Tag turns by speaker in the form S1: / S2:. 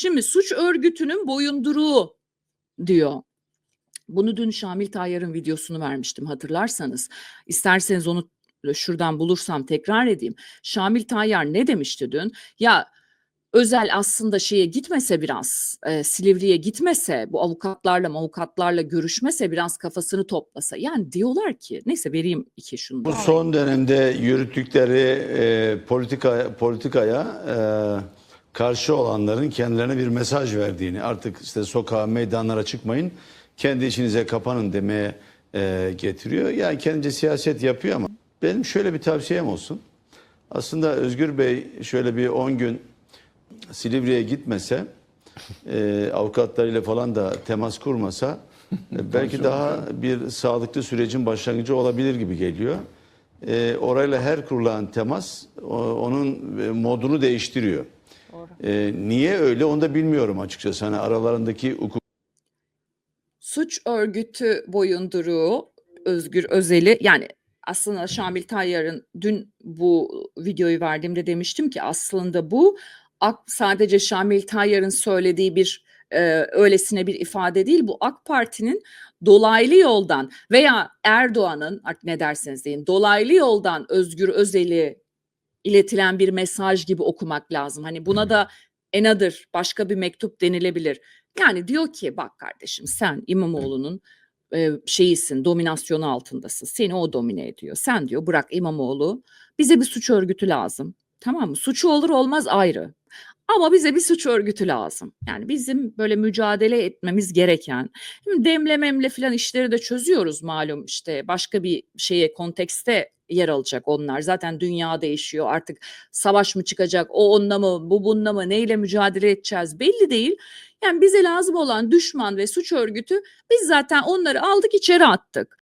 S1: Şimdi suç örgütünün boyunduruğu diyor. Bunu dün Şamil Tayyar'ın videosunu vermiştim hatırlarsanız. İsterseniz onu şuradan bulursam tekrar edeyim. Şamil Tayyar ne demişti dün? Ya özel aslında şeye gitmese biraz e, Silivri'ye gitmese bu avukatlarla avukatlarla görüşmese biraz kafasını toplasa. Yani diyorlar ki neyse vereyim iki şunu.
S2: Bu son dönemde yürüttükleri e, politika politikaya e, karşı olanların kendilerine bir mesaj verdiğini, artık işte sokağa, meydanlara çıkmayın, kendi içinize kapanın demeye e, getiriyor. Yani kendince siyaset yapıyor ama benim şöyle bir tavsiyem olsun. Aslında Özgür Bey şöyle bir 10 gün Silivri'ye gitmese, e, avukatlarıyla falan da temas kurmasa e, belki daha bir sağlıklı sürecin başlangıcı olabilir gibi geliyor. E, orayla her kurulan temas o- onun e, modunu değiştiriyor. E, niye öyle onu da bilmiyorum açıkçası. Hani aralarındaki hukuk
S1: suç örgütü boyunduruğu Özgür Özel'i yani aslında Şamil Tayyar'ın dün bu videoyu verdiğimde demiştim ki aslında bu sadece Şamil Tayyar'ın söylediği bir e, öylesine bir ifade değil bu AK Parti'nin dolaylı yoldan veya Erdoğan'ın artık ne derseniz deyin dolaylı yoldan Özgür Özel'i iletilen bir mesaj gibi okumak lazım. Hani buna da another başka bir mektup denilebilir. Yani diyor ki bak kardeşim sen İmamoğlu'nun e, şeyisin, dominasyonu altındasın. Seni o domine ediyor. Sen diyor bırak İmamoğlu. Bize bir suç örgütü lazım. Tamam mı? Suçu olur olmaz ayrı. Ama bize bir suç örgütü lazım. Yani bizim böyle mücadele etmemiz gereken. Şimdi demle memle filan işleri de çözüyoruz malum işte başka bir şeye kontekste yer alacak onlar. Zaten dünya değişiyor artık savaş mı çıkacak o onunla mı bu bununla mı neyle mücadele edeceğiz belli değil. Yani bize lazım olan düşman ve suç örgütü biz zaten onları aldık içeri attık.